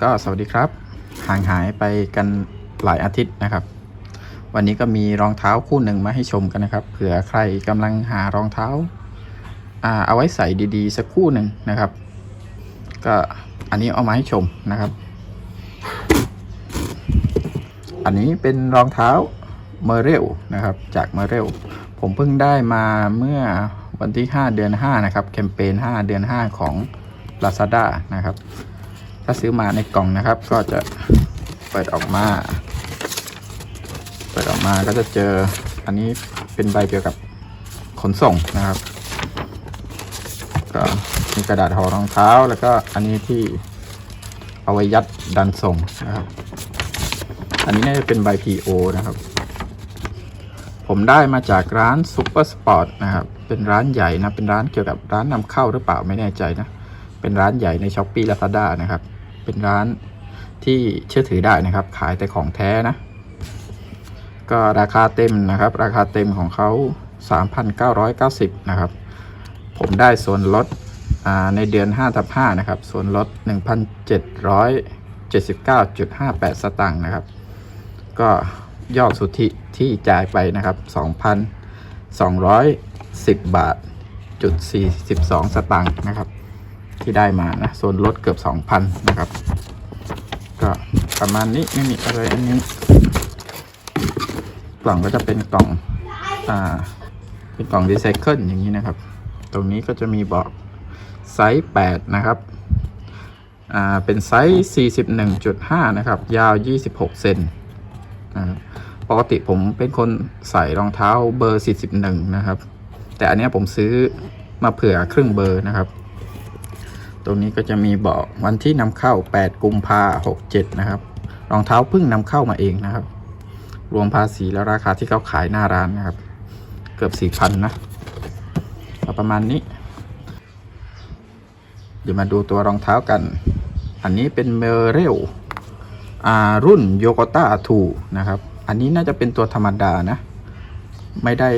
ก็สวัสดีครับ ห่างหายไปกันหลายอาทิตย์นะครับ วันนี้ก็มีรองเท้าคู่หนึ่งมาให้ชมกันนะครับ เผื่อใครกำลังหารองเท้าอ่าเอาไว้ใส่ดีๆ สักคู่หนึ่งนะครับ ก็อันนี้เอามาให้ชมนะครับ อันนี้เป็นรองเท้าเมอร์เรลนะครับ จากเมอร์เรลผมเพิ่งได้มาเมื่อวันที่ 5 เดือน 5 นะครับ แคมเปญ 5 เดือน 5 ของ Lazada นะครับ ถ้าซื้อมาในกล่องนะครับ ก็จะเปิดออกมา เปิดออกมาก็จะเจออันนี้เป็นใบเกี่ยวกับขนส่งนะครับ ก็มีกระดาษห่อรองเท้า แล้วก็อันนี้ที่เอาไว้ยัดดันส่งนะครับ อันนี้น่าจะเป็นใบ PO นะครับ ผมได้มาจากร้านซูเปอร์สปอร์ตนะครับ เป็นร้านใหญ่นะ เป็นร้านเกี่ยวกับร้านนำเข้าหรือเปล่าไม่แน่ใจนะ เป็นร้านใหญ่ในช้อปปี้ลาซาด้านะครับ เป็นร้านที่เชื่อถือได้นะครับ ขายแต่ของแท้นะ ก็ราคาเต็มนะครับ ราคาเต็มของเขา 3,990 นะครับ ผมได้ส่วนลดในเดือน5ทับ5นะครับ ส่วนลด 1,779.58 สตางค์นะครับ ก็ยอดสุทธิที่จ่ายไปนะครับ 2,210 บาทจุด42 สตางค์นะครับ ที่ได้มานะส่วนลดเกือบ 2,000 นะครับ ก็ประมาณนี้ไม่มีอะไรอันนี้ กล่องก็จะเป็นกล่องอ่าเป็นกล่องรีไซเคิลอย่างนี้นะครับ ตรงนี้ก็จะมีบอกไซส์ 8 นะครับอ่าเป็นไซส์ 41.5 นะครับ ยาว 26 เซนนะครับปกติผมเป็นคนใส่รองเท้าเบอร์ 41 นะครับ แต่อันนี้ผมซื้อมาเผื่อครึ่งเบอร์นะครับ ตรงนี้ก็จะมีบอกวันที่นำเข้า 8 กุมภา67นะครับ รองเท้าเพิ่งนำเข้ามาเองนะครับ รวมภาษีและราคาที่เขาขายหน้าร้านนะครับ เกือบ4,000นะประมาณนี้ เดี๋ยวมาดูตัวรองเท้ากัน อันนี้เป็นเมเรลอ่ารุ่นโยโกต้าทูนะครับ อันนี้น่าจะเป็นตัวธรรมดานะ ไม่ได้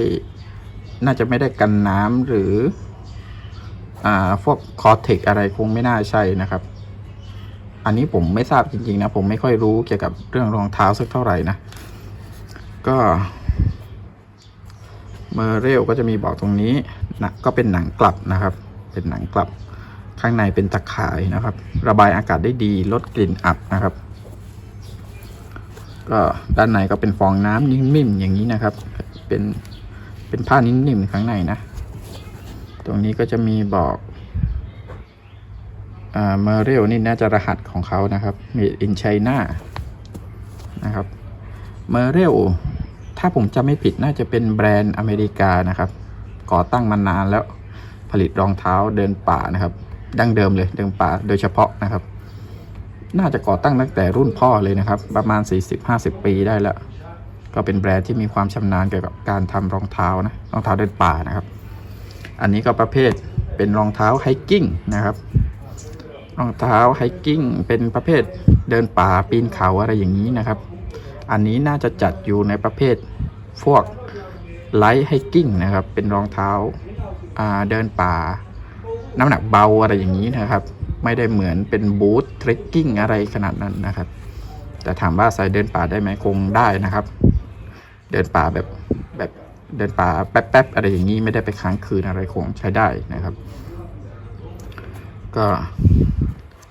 น่าจะไม่ได้กันน้ำหรือ อ่าพวกคอเทคอะไรคงไม่น่าใช่นะครับ อันนี้ผมไม่ทราบจริงๆนะ ผมไม่ค่อยรู้เกี่ยวกับเรื่องรองเท้าสักเท่าไหร่นะ ก็เมอร์เรลก็จะมีบอกตรงนี้นะก็เป็นหนังกลับนะครับ เป็นหนังกลับ ข้างในเป็นตะข่ายนะครับ ระบายอากาศได้ดีลดกลิ่นอับนะครับ ก็ด้านในก็เป็นฟองน้ำนิ่มๆอย่างนี้นะครับ เป็นเป็นผ้านิ่มๆข้างในนะ ตรงนี้ก็จะมีบอกอ่าเมอร์เรลนี่น่าจะรหัสของเขานะครับ made in China นะครับเมอร์เรลถ้าผมจำไม่ผิดน่าจะเป็นแบรนด์อเมริกานะครับ ก่อตั้งมานานแล้วผลิตรองเท้าเดินป่านะครับ ดั้งเดิมเลยเดินป่าโดยเฉพาะนะครับ น่าจะก่อตั้งตั้งแต่รุ่นพ่อเลยนะครับ ประมาณ 40-50 ปีได้แล้ว ก็เป็นแบรนด์ที่มีความชำนาญเกี่ยวกับการทำรองเท้านะรองเท้าเดินป่านะครับ อันนี้ก็ประเภทเป็นรองเท้าไฮกิ้งนะครับรองเท้าไฮกิ้งเป็นประเภทเดินป่าปีนเขาอะไรอย่างนี้นะครับ อันนี้น่าจะจัดอยู่ในประเภทพวกไลท์ไฮกิ้งนะครับ เป็นรองเท้าเดินป่า น้ำหนักเบาอะไรอย่างนี้นะครับ ไม่ได้เหมือนเป็นบูทเทรคกิ้งอะไรขนาดนั้นนะครับ แต่ถามว่าใส่เดินป่าได้ไหมคงได้นะครับ เดินป่าแบบ เดินป่าแป๊บๆอะไรอย่างนี้ไม่ได้ไปค้างคืนอะไรคงใช้ได้นะครับ ก็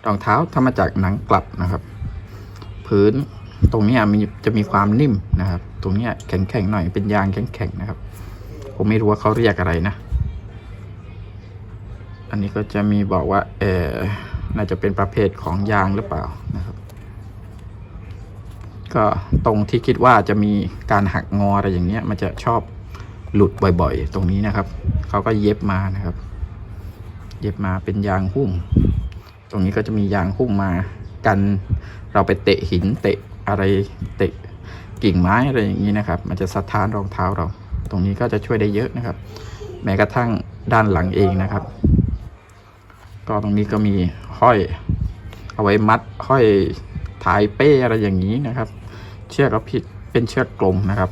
รองเท้าทำมาจากหนังกลับนะครับ พื้นตรงนี้มีจะมีความนิ่มนะครับ ตรงนี้แข็งๆหน่อยเป็นยางแข็งๆนะครับ ผมไม่รู้ว่าเขาเรียกอะไรนะ อันนี้ก็จะมีบอกว่าเออน่าจะเป็นประเภทของยางหรือเปล่านะครับ ก็ตรงที่คิดว่าจะมีการหักงออะไรอย่างเงี้ย มันจะชอบ หลุดบ่อยๆ ตรงนี้นะครับ เขาก็เย็บมานะครับ เย็บมาเป็นยางหุ้ม ตรงนี้ก็จะมียางหุ้มมากัน เราไปเตะหินเตะอะไรเตะกิ่งไม้อะไรอย่างนี้นะครับ มันจะสะท้านรองเท้าเรา ตรงนี้ก็จะช่วยได้เยอะนะครับ แม้กระทั่งด้านหลังเองนะครับ ก็ตรงนี้ก็มีห้อย เอาไว้มัดห้อยถ่ายเป้อะไรอย่างนี้นะครับ เชือกก็ผิดเป็นเชือกกลมนะครับ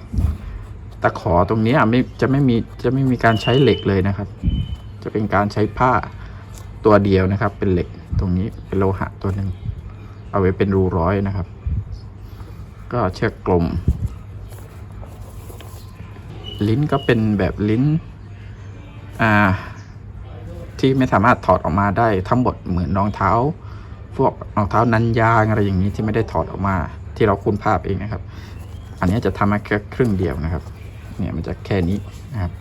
ตะขอตรงนี้ไม่จะไม่มีจะไม่มีการใช้เหล็กเลยนะครับ จะเป็นการใช้ผ้าตัวเดียวนะครับ เป็นเหล็กตรงนี้เป็นโลหะตัวหนึ่งเอาไว้เป็นรูร้อยนะครับ ก็เชือกกลม ลิ้นก็เป็นแบบลิ้นอ่าที่ไม่สามารถถอดออกมาได้ทั้งหมดเหมือนรองเท้า พวกรองเท้านันยางอะไรอย่างนี้ที่ไม่ได้ถอดออกมา ที่เราคุณภาพเองนะครับ อันนี้จะทำมาแค่ครึ่งเดียวนะครับ เนี่ยมันจะแค่นี้นะครับ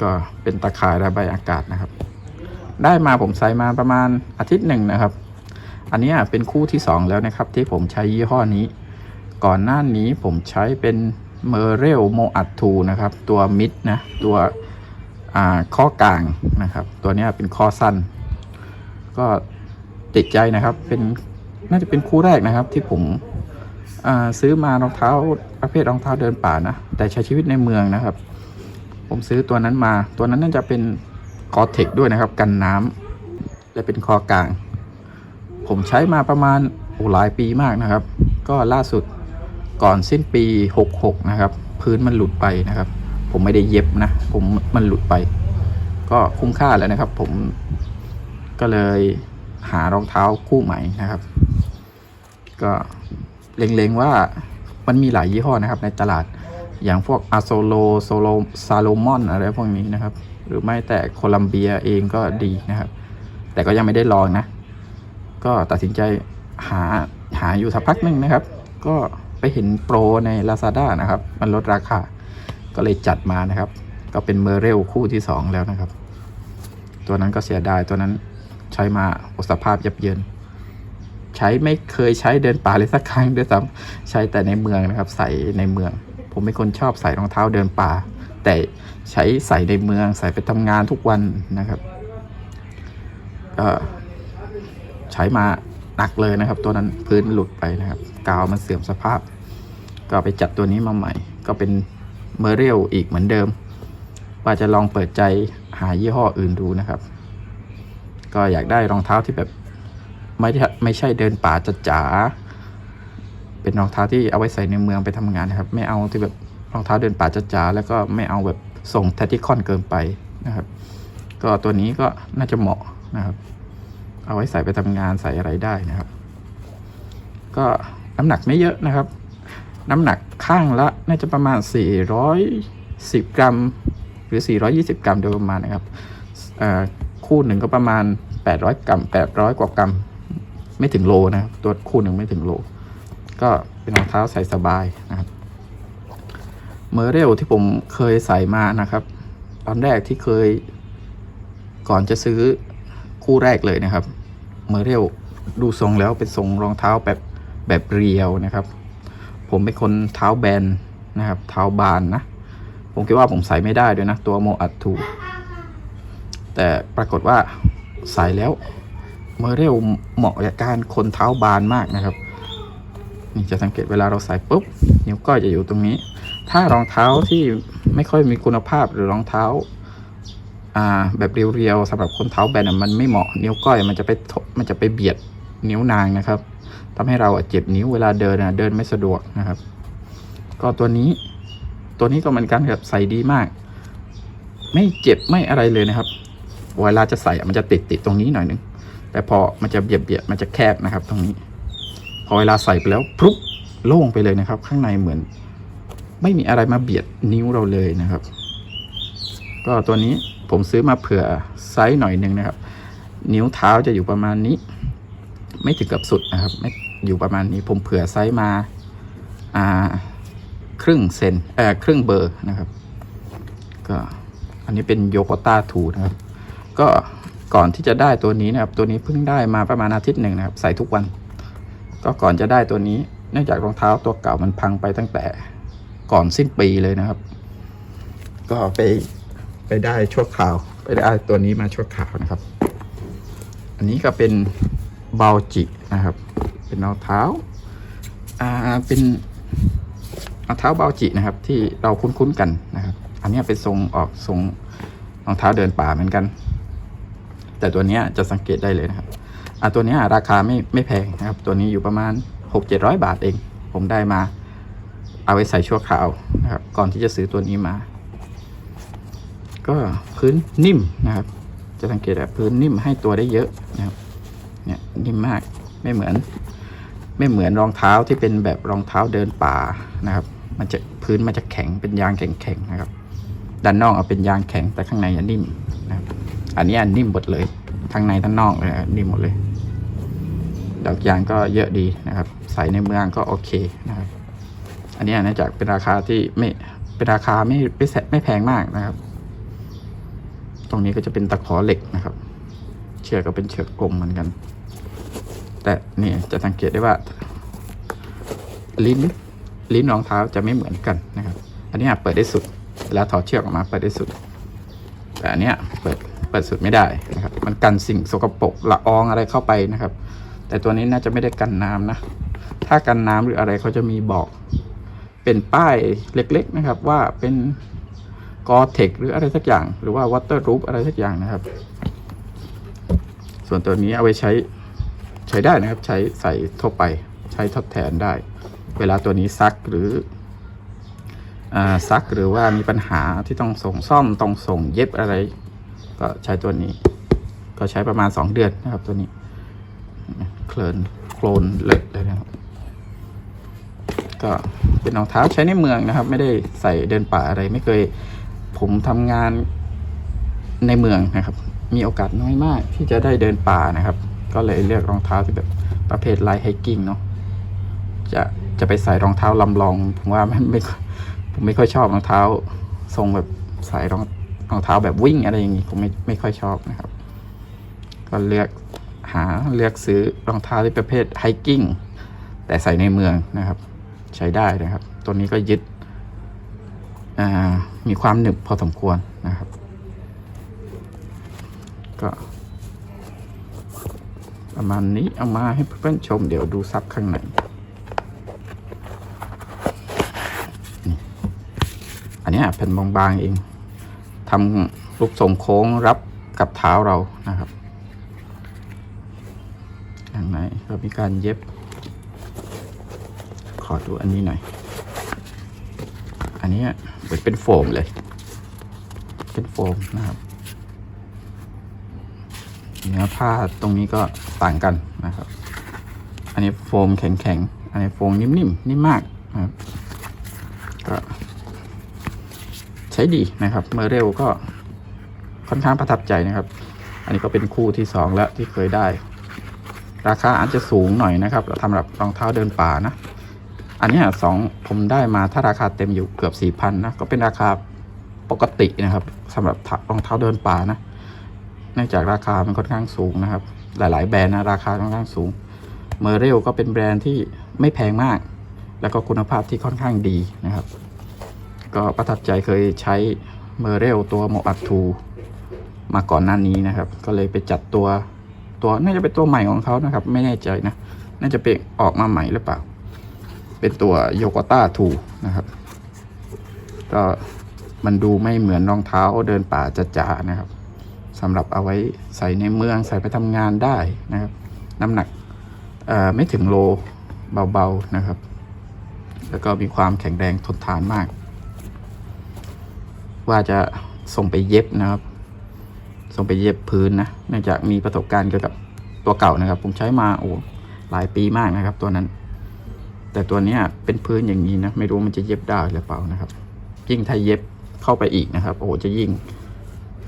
ก็เป็นตะข่ายระบายอากาศนะครับ ได้มาผมใส่มาประมาณอาทิตย์หนึ่งนะครับ อันนี้เป็นคู่ที่สองแล้วนะครับ ที่ผมใช้ยี่ห้อนี้ ก่อนหน้านี้ผมใช้เป็นเมอร์เรลโมอัตทูนะครับ ตัวมิดนะตัวข้อกลางนะครับ ตัวนี้เป็นข้อสั้น ก็ติดใจนะครับเป็นน่าจะเป็นคู่แรกนะครับที่ผม ซื้อมารองเท้าประเภทรองเท้าเดินป่านะ แต่ใช้ชีวิตในเมืองนะครับ ผมซื้อตัวนั้นมา ตัวนั้นน่าจะเป็นคอเทคด้วยนะครับ กันน้ำและเป็นคอกลาง ผมใช้มาประมาณโอ้หลายปีมากนะครับ ก็ล่าสุดก่อนสิ้นปี 66 นะครับ พื้นมันหลุดไปนะครับ ผมไม่ได้เย็บนะ ผมมันหลุดไป ก็คุ้มค่าแล้วนะครับ ผมก็เลยหารองเท้าคู่ใหม่นะครับ ก็ เล็งๆว่ามันมีหลายยี่ห้อนะครับ ในตลาดอย่างพวกอาโซโลโซโลซาโลมอนอะไรพวกนี้นะครับ หรือไม่แต่โคลัมเบียเองก็ดีนะครับ แต่ก็ยังไม่ได้ลองนะ ก็ตัดสินใจหาหาอยู่สักพักหนึ่งนะครับ ก็ไปเห็นโปรใน Lazada นะครับ มันลดราคา ก็เลยจัดมานะครับ ก็เป็นเมอร์เรลคู่ที่ 2 แล้วนะครับ ตัวนั้นก็เสียดายตัวนั้นใช้มาโอสภาพยับเยิน ใช้ไม่เคยใช้เดินป่าเลยสักครั้งด้วยซ้ำใช้แต่ในเมืองนะครับ ใส่ในเมือง ผมเป็นคนชอบใส่รองเท้าเดินป่า แต่ใช้ใส่ในเมืองใส่ไปทำงานทุกวันนะครับก็ใช้มาหนักเลยนะครับ ตัวนั้นพื้นหลุดไปนะครับ กาวมันเสื่อมสภาพ ก็ไปจัดตัวนี้มาใหม่ ก็เป็นเมอร์เรลอีกเหมือนเดิม ว่าจะลองเปิดใจหายี่ห้ออื่นดูนะครับ ก็อยากได้รองเท้าที่แบบ ไม่ไม่ใช่เดินป่าจ๋าเป็นรองเท้าที่เอาไว้ใส่ในเมืองไปทำงานนะครับ ไม่เอาที่แบบรองเท้าเดินป่าจ๋าแล้วก็ไม่เอาแบบส่งแทติคอนเกินไปนะครับ ก็ตัวนี้ก็น่าจะเหมาะนะครับ เอาไว้ใส่ไปทำงานใส่อะไรได้นะครับ ก็น้ำหนักไม่เยอะนะครับ น้ำหนักข้างละน่าจะประมาณ 410 กรัม หรือ 420 กรัมโดยประมาณนะครับอ่อคู่หนึ่งก็ประมาณ 800 กรัม 800 กว่ากรัม ไม่ถึงโลนะครับตัวคู่หนึ่งไม่ถึงโล ก็เป็นรองเท้าใส่สบายนะครับเมอร์เรลที่ผมเคยใส่มานะครับ ตอนแรกที่เคย ก่อนจะซื้อคู่แรกเลยนะครับเมอร์เรลดูทรงแล้วเป็นทรงรองเท้าแบบแบบเรียวนะครับ ผมเป็นคนเท้าแบนนะครับ เท้าบานนะ ผมคิดว่าผมใส่ไม่ได้ด้วยนะ ตัวโมอัตทูแต่ปรากฏว่าใส่แล้ว เมเรลเหมาะกับการคนเท้าบานมากนะครับนี่จะสังเกตเวลาเราใส่ปุ๊บนิ้วก้อยจะอยู่ตรงนี้ ถ้ารองเท้าที่ไม่ค่อยมีคุณภาพหรือรองเท้าอ่าแบบเรียวๆสำหรับคนเท้าแบนมันไม่เหมาะนิ้วก้อยมันจะไปมันจะไปเบียดนิ้วนางนะครับทำให้เราเจ็บนิ้วเวลาเดินอะเดินไม่สะดวกนะครับ ก็ตัวนี้ตัวนี้ก็เหมือนกันครับใส่ดีมาก ไม่เจ็บไม่อะไรเลยนะครับ เวลาจะใส่มันจะติดติดตรงนี้หน่อยนึง แต่พอมันจะเบียดเบียดมันจะแคบนะครับ ตรงนี้ พอเวลาใส่ไปแล้วพรุบโล่งไปเลยนะครับ ข้างในเหมือน ไม่มีอะไรมาเบียดนิ้วเราเลยนะครับ ก็ตัวนี้ผมซื้อมาเผื่อไซส์หน่อยหนึงนะครับ นิ้วเท้าจะอยู่ประมาณนี้ ไม่ถึงกับสุดนะครับ ไม่อยู่ประมาณนี้ ผมเผื่อไซส์มาอ่าครึ่งเซนเอ่อครึ่งเบอร์นะครับ ก็อันนี้เป็นโยโกต้าทูนะครับ ก็ ก่อนที่จะได้ตัวนี้นะครับ ตัวนี้เพิ่งได้มาประมาณอาทิตย์หนึ่งนะครับ ใส่ทุกวัน ก็ก่อนจะได้ตัวนี้ เนื่องจากรองเท้าตัวเก่ามันพังไปตั้งแต่ก่อนสิ้นปีเลยนะครับ ก็ไปไปได้ชั่วคราว ไปได้ตัวนี้มาชั่วคราวนะครับ อันนี้ก็เป็นเบาจินะครับ เป็นรองเท้า อ่า เป็นรองเท้าเบาจินะครับ ที่เราคุ้นๆกันนะครับ อันนี้เป็นทรงออกทรงรองเท้าเดินป่าเหมือนกัน แต่ตัวนี้จะสังเกตได้เลยนะครับอะตัวนี้ราคาไม่ไม่แพงนะครับ ตัวนี้อยู่ประมาณหกเจ็ดร้อยบาทเอง ผมได้มา เอาไว้ใส่ชั่วคราวนะครับ ก่อนที่จะซื้อตัวนี้มา ก็พื้นนิ่มนะครับ จะสังเกตแบบพื้นนิ่มให้ตัวได้เยอะนะครับเนี่ยนิ่มมากไม่เหมือน ไม่เหมือนรองเท้าที่เป็นแบบรองเท้าเดินป่านะครับ มันจะพื้นมันจะแข็งเป็นยางแข็งๆนะครับด้านนอกเอาเป็นยางแข็งแต่ข้างในอันนิ่มนะครับ อันนี้อันนิ่มหมดเลย ทั้งในทั้งนอกเลยนิ่มหมดเลย ดอกยางก็เยอะดีนะครับ ใส่ในเมืองก็โอเคนะครับ อันนี้เนื่องจากเป็นราคาที่ไม่เป็นราคาไม่ไม่แสไม่แพงมากนะครับ ตรงนี้ก็จะเป็นตะขอเหล็กนะครับ เชือกก็เป็นเชือกกลมเหมือนกัน แต่นี่จะสังเกตได้ว่า ลิ้นลิ้นรองเท้าจะไม่เหมือนกันนะครับ อันนี้เปิดได้สุดเวลาถอดเชือกออกมาเปิดได้สุด แต่อันนี้เปิด เปิดสุดไม่ได้นะครับ มันกันสิ่งสกปรกละอองอะไรเข้าไปนะครับ แต่ตัวนี้น่าจะไม่ได้กันน้ำนะ ถ้ากันน้ำหรืออะไรเขาจะมีบอก เป็นป้ายเล็ก ๆนะครับ ว่าเป็นกอเทคหรืออะไรสักอย่าง หรือว่าวอเตอร์รูปอะไรสักอย่างนะครับ ส่วนตัวนี้เอาไว้ใช้ใช้ได้นะครับ ใช้ใส่ทั่วไปใช้ทดแทนได้ เวลาตัวนี้ซักหรืออาซักหรือว่ามีปัญหาที่ต้องส่งซ่อมต้องส่งเย็บอะไร ก็ใช้ตัวนี้ ก็ใช้ประมาณ 2 เดือนนะครับตัวนี้เคลินโคลนเละเลยนะครับ ก็เป็นรองเท้าใช้ในเมืองนะครับ ไม่ได้ใส่เดินป่าอะไรไม่เคย ผมทำงานในเมืองนะครับ มีโอกาสน้อยมากที่จะได้เดินป่านะครับ ก็เลยเลือกรองเท้าที่แบบประเภทไลท์ไฮกิ้งเนาะจะจะไปใส่รองเท้าลำลอง ผมว่าไม่ไม่ผมไม่ค่อยชอบรองเท้าทรงแบบใส่รอง รองเท้าแบบวิ่งอะไรอย่างงี้ผมไม่ไม่ค่อยชอบนะครับ ก็เลือกหาเลือกซื้อรองเท้าที่ประเภทไฮกิ้งแต่ใส่ในเมืองนะครับ ใช้ได้นะครับ ตัวนี้ก็ยึดมีความหนึบพอสมควรนะครับ ก็ประมาณนี้เอามาให้เพื่อนๆชมเดี๋ยวดูซับข้างในอันนี้ยเป็นบางๆเอง ทำรูปทรงโค้งรับกับเท้าเรานะครับข้างในก็มีการเย็บ ขอดูอันนี้หน่อย อันนี้เหมือนเป็นโฟมเลย เป็นโฟมนะครับเนื้อผ้าตรงนี้ก็ต่างกันนะครับ อันนี้โฟมแข็งๆ อันนี้โฟมนิ่มๆ นิ่มมากนะครับก็ ใช้ดีนะครับเมื่อเร็วก็ค่อนข้างประทับใจนะครับ อันนี้ก็เป็นคู่ที่สองแล้วที่เคยได้ ราคาอาจจะสูงหน่อยนะครับสำหรับรองเท้าเดินป่านะ อันนี้สองผมได้มาถ้าราคาเต็มอยู่เกือบสี่พันนะก็เป็นราคาปกตินะครับสำหรับรองเท้าเดินป่านะเนื่องจากราคามันค่อนข้างสูงนะครับ หลาย ๆ แบรนด์นะราคาค่อนข้างสูง เมอร์เรลก็เป็นแบรนด์ที่ไม่แพงมาก แล้วก็คุณภาพที่ค่อนข้างดีนะครับ ก็ประทับใจเคยใช้เมอร์เรลตัวโมอัตทูมาก่อนหน้านี้นะครับ ก็เลยไปจัดตัวตัวน่าจะเป็นตัวใหม่ของเขานะครับ ไม่แน่ใจนะ น่าจะเป็นออกมาใหม่หรือเปล่า เป็นตัวโยโกต้าทูนะครับก็มันดูไม่เหมือนรองเท้าเดินป่าจ๋าๆนะครับสำหรับเอาไว้ใส่ในเมืองใส่ไปทำงานได้นะครับ น้ำหนักไม่ถึงโลเบาๆนะครับ แล้วก็มีความแข็งแรงทนทานมาก ว่าจะส่งไปเย็บนะครับ ส่งไปเย็บพื้นนะเนื่องจากมีประสบการณ์เกี่ยวกับตัวเก่านะครับ ผมใช้มาโอ้หลายปีมากนะครับ ตัวนั้น แต่ตัวนี้เป็นพื้นอย่างนี้นะไม่รู้มันจะเย็บได้หรือเปล่านะครับ ยิ่งถ้าเย็บเข้าไปอีกนะครับ โอ้จะยิ่ง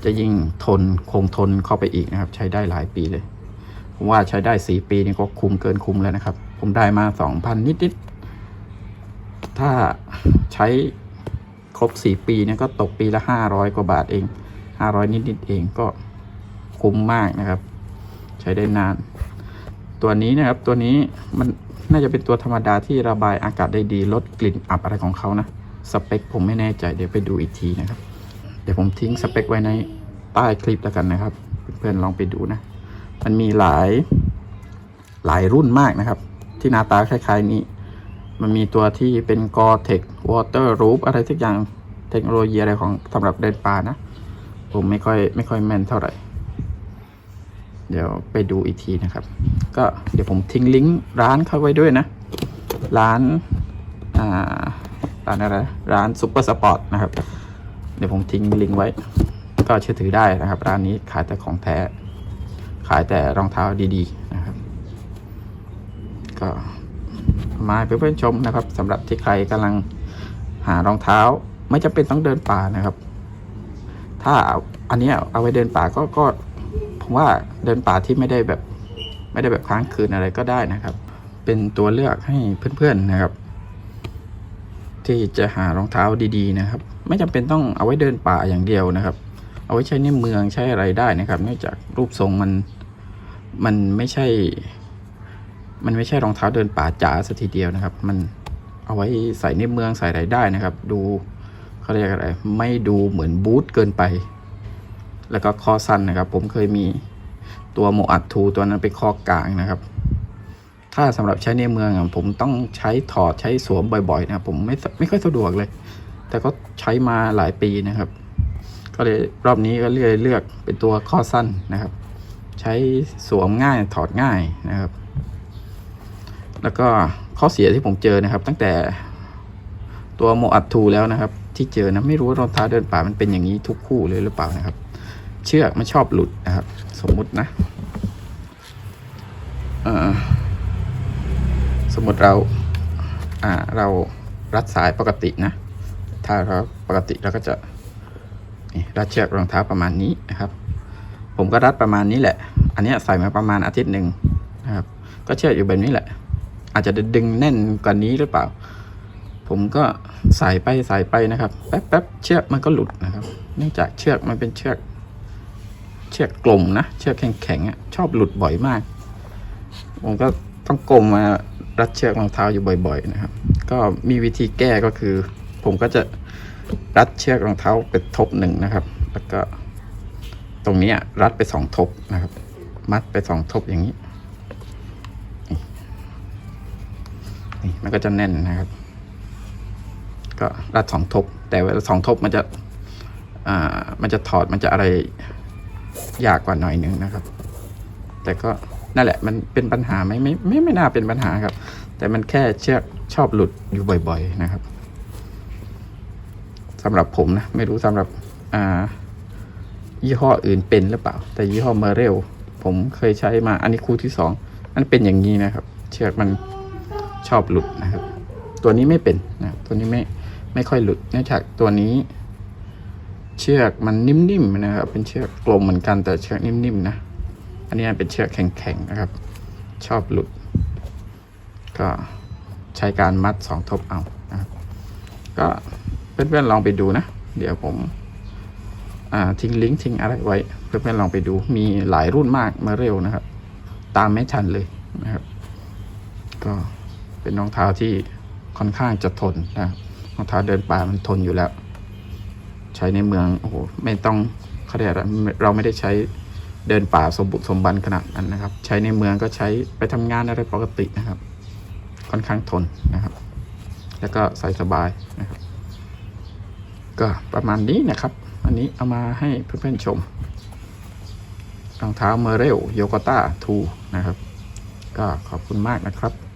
จะยิ่งทนคงทนเข้าไปอีกนะครับ ใช้ได้หลายปีเลยผมว่าใช้ได้สี่ปีนี่ก็คุ้มเกินคุ้มแล้วนะครับ ผมได้มาสองพันนิดๆถ้าใช้ ครบสี่ปีเนี่ยก็ตกปีละห้าร้อยกว่าบาทเองห้าร้อยนิดๆเองก็คุ้มมากนะครับ ใช้ได้นาน ตัวนี้นะครับตัวนี้มันน่าจะเป็นตัวธรรมดาที่ระบายอากาศได้ดีลดกลิ่นอับอะไรของเขานะสเปคผมไม่แน่ใจเดี๋ยวไปดูอีกทีนะครับ เดี๋ยวผมทิ้งสเปคไว้ในใต้คลิปแล้วกันนะครับ เพื่อนๆลองไปดูนะ มันมีหลายหลายรุ่นมากนะครับ ที่หน้าตาคล้าย ๆ นี้ มันมีตัวที่เป็นกอเทควอเตอร์รูปอะไรสักอย่างเทคโนโลยีอะไรของสำหรับเดินป่านะ ผมไม่ค่อยไม่ค่อยแม่นเท่าไหร่ เดี๋ยวไปดูอีกทีนะครับ ก็เดี๋ยวผมทิ้งลิงก์ร้านเข้าไว้ด้วยนะ ร้านอ่าร้านอะไรนะร้านซุปเปอร์สปอร์ตนะครับ เดี๋ยวผมทิ้งลิงก์ไว้ ก็เชื่อถือได้นะครับ ร้านนี้ขายแต่ของแท้ ขายแต่รองเท้าดีๆนะครับ ก็ มาให้เพื่อนๆชมนะครับสำหรับที่ใครกำลังหารองเท้า ไม่จำเป็นต้องเดินป่านะครับ ถ้าเอาอันนี้เอาไว้เดินป่าก็ก็ผมว่าเดินป่าที่ไม่ได้แบบ ไม่ได้แบบค้างคืนอะไรก็ได้นะครับ เป็นตัวเลือกให้เพื่อนๆนะครับ ที่จะหารองเท้าดี ๆ นะครับ ไม่จำเป็นต้องเอาไว้เดินป่าอย่างเดียวนะครับ เอาไว้ใช้ในเมืองใช้อะไรได้นะครับ เนื่องจากรูปทรงมันมันไม่ใช่ มันไม่ใช่รองเท้าเดินป่าจ๋าสัทีเดียวนะครับ มันเอาไว้ใส่ในเมืองใส่อะไรได้นะครับ ดูเขาเรียกอะไร ไม่ดูเหมือนบูทเกินไป แล้วก็คอสั้นนะครับ ผมเคยมีตัวโมอัดทูตัวนั้นเป็นข้อกลางนะครับ ถ้าสำหรับใช้ในเมืองผมต้องใช้ถอดใช้สวมบ่อยๆนะผมไม่ไม่ค่อยสะดวกเลย แต่ก็ใช้มาหลายปีนะครับ ก็เลยรอบนี้ก็เลือกเลือกเป็นตัวข้อสั้นนะครับ ใช้สวมง่ายถอดง่ายนะครับ แล้วก็ข้อเสียที่ผมเจอนะครับ ตั้งแต่ตัวโมอัดทูแล้วนะครับ ที่เจอนะไม่รู้ว่ารองเท้าเดินป่ามันเป็นอย่างนี้ทุกคู่เลยหรือเปล่านะครับ เชือกมันชอบหลุดนะครับ สมมุตินะสมมติเราอ่าเรารัดสายปกตินะ ถ้าเราปกติเราก็จะรัดเชือกรองเท้าประมาณนี้นะครับ ผมก็รัดประมาณนี้แหละ อันนี้ใส่มาประมาณอาทิตย์หนึ่งนะครับ ก็เชือกอยู่แบบนี้แหละ อาจจะดึงแน่นกว่านี้หรือเปล่า ผมก็ใส่ไปใส่ไปนะครับ แป๊บแป๊บเชือกมันก็หลุดนะครับ เนื่องจากเชือกมันเป็นเชือก เชือกกลมนะ เชือกแข็งแข็งๆอะชอบหลุดบ่อยมาก ผมก็ต้องกลมมารัดเชือกรองเท้าอยู่บ่อย ๆ นะครับ ก็มีวิธีแก้ก็คือ ผมก็จะรัดเชือกรองเท้าเป็นทบหนึ่งนะครับ แล้วก็ตรงนี้รัดไปสองทบนะครับ มัดไปสองทบอย่างนี้ นี่มันก็จะแน่นนะครับ ก็รัดสองทบ แต่เวลาสองทบมันจะอ่ามันจะถอดมันจะอะไรยากกว่าหน่อยนึงนะครับ แต่ก็นั่นแหละมันเป็นปัญหาไหมไม่ไม่ไม่น่าเป็นปัญหาครับ แต่มันแค่เชือกชอบหลุดอยู่บ่อย ๆ นะครับสำหรับผมนะไม่รู้สำหรับอ่ายี่ห้ออื่นเป็นหรือเปล่า แต่ยี่ห้อเมเรลผมเคยใช้มาอันนี้คู่ที่สองมันเป็นอย่างนี้นะครับ เชือกมัน ชอบหลุดนะครับ ตัวนี้ไม่เป็นนะตัวนี้ไม่ไม่ค่อยหลุดเนื่องจากตัวนี้ เชือกมันนิ่มๆนะครับ เป็นเชือกกลมเหมือนกันแต่เชือกนิ่มๆนะ อันนี้เป็นเชือกแข็งๆนะครับ ชอบหลุด ก็ใช้การมัดสองทบเอานะครับก็เพื่อนๆลองไปดูนะ เดี๋ยวผมทิ้งลิงก์ทิ้งอะไรไว้ เพื่อนๆลองไปดูมีหลายรุ่นมากมาเร็วนะครับ ตามไม่ทันเลยนะครับ ก็ เป็นรองเท้าที่ค่อนข้างจะทนนะรองเท้าเดินป่ามันทนอยู่แล้ว ใช้ในเมืองโอ้โหไม่ต้องเขาเรียกอะไรเราไม่ได้ใช้เดินป่าสมบุกสมบันขนาดนั้นนะครับ ใช้ในเมืองก็ใช้ไปทำงานอะไรปกตินะครับ ค่อนข้างทนนะครับ แล้วก็ใส่สบายนะครับ ก็ประมาณนี้นะครับ อันนี้เอามาให้เพื่อนๆชมรองเท้าเมเรลโยกต้าทูนะครับ ก็ขอบคุณมากนะครับ